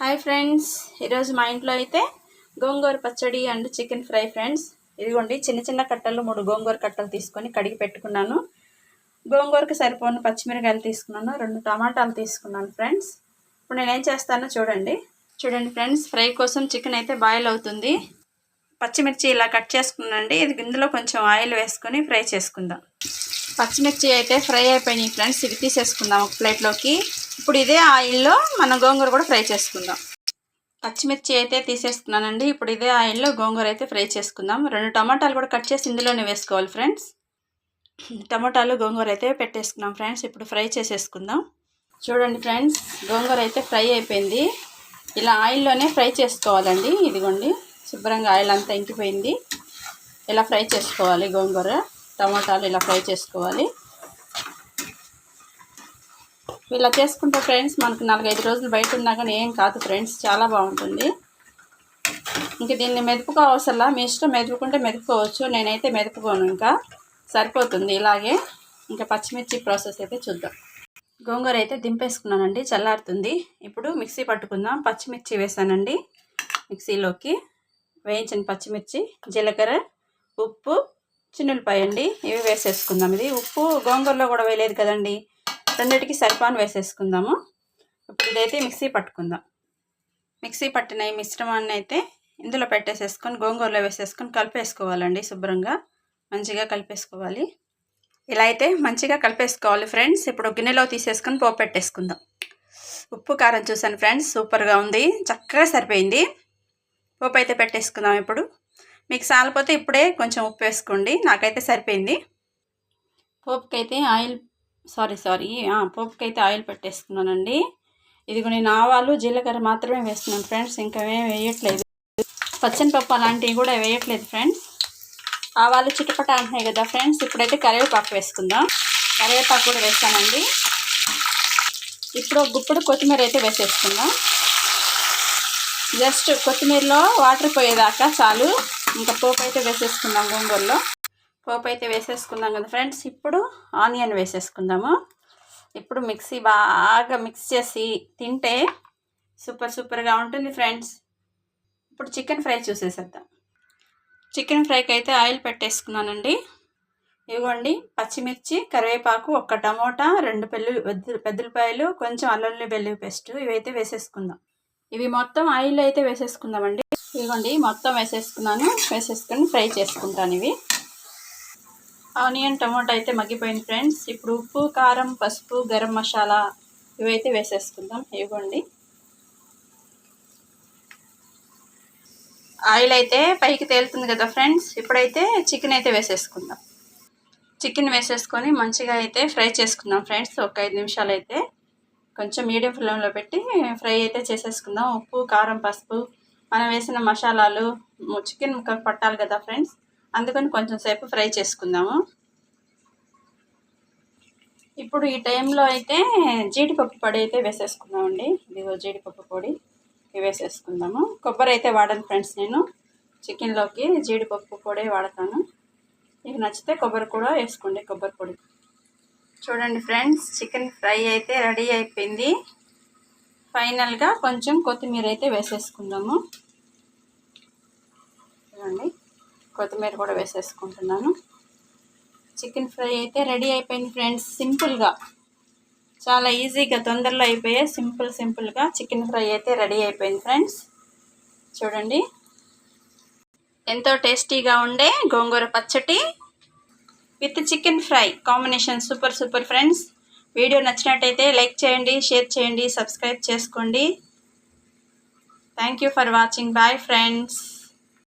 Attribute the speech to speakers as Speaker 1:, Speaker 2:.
Speaker 1: Hi friends ఈరోజు మా ఇంట్లో అయితే గోంగూర పచ్చడి అండ్ చికెన్ ఫ్రై ఫ్రెండ్స్. ఇదిగోండి చిన్న చిన్న కట్టలు మూడు గోంగూర కట్టలు తీసుకొని కడిగి పెట్టుకున్నాను. గోంగూరకి సరిపోను పచ్చిమిరకాయలు తీసుకున్నాను రెండు టమాటాలు తీసుకున్నాను ఫ్రెండ్స్. ఇప్పుడు నేను ఏం చేస్తానో చూడండి. చూడండి ఫ్రెండ్స్ ఫ్రై కోసం చికెన్ అయితే బాయిల్ అవుతుంది. పచ్చిమిర్చి ఇలా కట్ చేసుకున్నాండి ఇది ఇందులో కొంచెం ఆయిల్ వేసుకొని ఫ్రై చేసుకుందాం. పచ్చిమిర్చి అయితే ఫ్రై అయిపోయినాయి ఫ్రెండ్స్. ఇవి తీసేసుకుందాం ఒక ప్లేట్లోకి. ఇప్పుడు ఇదే ఆయిల్లో మనం గోంగూర కూడా ఫ్రై చేసుకుందాం. పచ్చిమిర్చి అయితే తీసేసుకున్నానండి ఇప్పుడు ఇదే ఆయిల్లో గోంగూర అయితే ఫ్రై చేసుకుందాం. రెండు టమాటాలు కూడా కట్ చేసి ఇందులోనే వేసుకోవాలి ఫ్రెండ్స్. టమాటాలు గోంగూర అయితే పెట్టేసుకున్నాం ఫ్రెండ్స్. ఇప్పుడు ఫ్రై చేసేసుకుందాం. చూడండి ఫ్రెండ్స్ గోంగూర అయితే ఫ్రై అయిపోయింది. ఇలా ఆయిల్లోనే ఫ్రై చేసుకోవాలండి. ఇదిగోండి శుభ్రంగా ఆయిల్ అంతా ఇంకిపోయింది. ఇలా ఫ్రై చేసుకోవాలి గోంగూర. టమాటాలు ఇలా ఫ్రై చేసుకోవాలి. ఇలా చేసుకుంటే ఫ్రెండ్స్ మనకు నాలుగైదు రోజులు బయట ఉన్నా కానీ ఏం కాదు ఫ్రెండ్స్ చాలా బాగుంటుంది. ఇంక దీన్ని మెదుపుకోవసలా మీ ఇష్టం మెదుపుకుంటే మెదుపుకోవచ్చు. నేనైతే మెదుపుకోను ఇంకా. సరిపోతుంది ఇలాగే. ఇంకా పచ్చిమిర్చి ప్రాసెస్ అయితే చూద్దాం. గోంగూర అయితే దింపేసుకున్నానండి చల్లారుతుంది. ఇప్పుడు మిక్సీ పట్టుకుందాం. పచ్చిమిర్చి వేసానండి మిక్సీలోకి. వేయించిన పచ్చిమిర్చి జీలకర్ర ఉప్పు చిన్నులపాయ అండి ఇవి వేసేసుకుందాం. ఇది ఉప్పు గోంగూరలో కూడా వేయలేదు కదండి. వాటన్నిటికీ సరిపాను వేసేసుకుందాము. ఇప్పుడు ఇదైతే మిక్సీ పట్టుకుందాం. మిక్సీ పట్టిన ఈ మిశ్రమాన్ని అయితే ఇందులో పెట్టేసేసుకొని గోంగూరలో వేసేసుకొని కలిపేసుకోవాలండి శుభ్రంగా. మంచిగా కలిపేసుకోవాలి. ఇలా అయితే మంచిగా కలిపేసుకోవాలి ఫ్రెండ్స్. ఇప్పుడు గిన్నెలో తీసేసుకొని పోపు పెట్టేసుకుందాం. ఉప్పు కారం చూసాను ఫ్రెండ్స్ సూపర్గా ఉంది. చక్కగా సరిపోయింది. పోపు అయితే పెట్టేసుకుందాం ఇప్పుడు. మీకు సాలిపోతే ఇప్పుడే కొంచెం ఉప్పు వేసుకోండి. నాకైతే సరిపోయింది. పోపుకైతే ఆయిల్ సారీ సారీ. పోపుకి అయితే ఆయిల్ పెట్టేసుకున్నానండి. ఇదిగో నేను ఆవాలు జీలకర్ర మాత్రమే వేస్తున్నాను ఫ్రెండ్స్. ఇంకా ఏం వేయట్లేదు. పచ్చనిపప్పు అలాంటివి కూడా వేయట్లేదు ఫ్రెండ్స్. ఆవాలు చిటపట అంటున్నాయి కదా ఫ్రెండ్స్. ఇప్పుడైతే కరివేపాకు వేసుకుందాం. కరివేపాకు కూడా వేస్తానండి. ఇప్పుడు గుప్పుడు కొత్తిమీర అయితే వేసేసుకుందాం. జస్ట్ కొత్తిమీరలో వాటర్ పోయేదాకా చాలు. ఇంకా పోపు అయితే వేసేసుకుందాం గోంగూరలో. పోపు అయితే వేసేసుకుందాం కదా ఫ్రెండ్స్. ఇప్పుడు ఆనియన్ వేసేసుకుందాము. ఇప్పుడు మిక్సీ బాగా మిక్స్ చేసి తింటే సూపర్ సూపర్గా ఉంటుంది ఫ్రెండ్స్. ఇప్పుడు చికెన్ ఫ్రై చూసేసేద్దాం. చికెన్ ఫ్రైకి అయితే ఆయిల్ పెట్టేసుకున్నానండి. ఇవ్వండి పచ్చిమిర్చి కరివేపాకు ఒక్క టమోటా రెండు పెళ్ళి పెద్దలపాయలు కొంచెం అల్లుల్లి బెల్లి పేస్ట్ ఇవైతే వేసేసుకుందాం. ఇవి మొత్తం ఆయిల్ అయితే వేసేసుకుందామండి. ఇదిగోండి మొత్తం వేసేసుకున్నాను. వేసేసుకొని ఫ్రై చేసుకుంటాను ఇవి. ఆనియన్ టమాటా అయితే మగ్గిపోయింది ఫ్రెండ్స్. ఇప్పుడు ఉప్పు కారం పసుపు గరం మసాలా ఇవైతే వేసేసుకుందాం. ఇవ్వండి. ఆయిల్ అయితే పైకి తేలుతుంది కదా ఫ్రెండ్స్. ఇప్పుడైతే చికెన్ అయితే వేసేసుకుందాం. చికెన్ వేసేసుకొని మంచిగా అయితే ఫ్రై చేసుకుందాం ఫ్రెండ్స్. ఒక ఐదు నిమిషాలు అయితే కొంచెం మీడియం ఫ్లేమ్లో పెట్టి ఫ్రై అయితే చేసేసుకుందాం. ఉప్పు కారం పసుపు మనం వేసిన మసాలాలు చికెన్ ముక్కకు పట్టాలి కదా ఫ్రెండ్స్. అందుకని కొంచెం సేపు ఫ్రై చేసుకుందాము. ఇప్పుడు ఈ టైంలో అయితే జీడిపప్పు పొడి అయితే వేసేసుకుందామండి. ఇదిగో జీడిపప్పు పొడి వేసేసుకుందాము. కొబ్బరి అయితే వాడను ఫ్రెండ్స్ నేను. చికెన్లోకి జీడిపప్పు పొడి వాడతాను. మీకు నచ్చితే కొబ్బరి కూడా వేసుకోండి కొబ్బరి పొడి. చూడండి ఫ్రెండ్స్ చికెన్ ఫ్రై అయితే రెడీ అయిపోయింది. ఫైనల్గా కొంచెం కొత్తిమీర అయితే వేసేసుకుందాము. చూడండి. కొత్తిమీర కూడా వేసేసుకుంటున్నాను. చికెన్ ఫ్రై అయితే రెడీ అయిపోయింది ఫ్రెండ్స్ సింపుల్గా చాలా ఈజీగా తొందరలో అయిపోయే సింపుల్ సింపుల్గా చికెన్ ఫ్రై అయితే రెడీ అయిపోయింది ఫ్రెండ్స్ చూడండి. ఎంతో టేస్టీగా ఉండే గోంగూర పచ్చటి with chicken fry combination super super friends video నచ్చినట్టయితే లైక్ చేయండి షేర్ చేయండి సబ్స్క్రైబ్ చేసుకోండి. Thank you for watching bye friends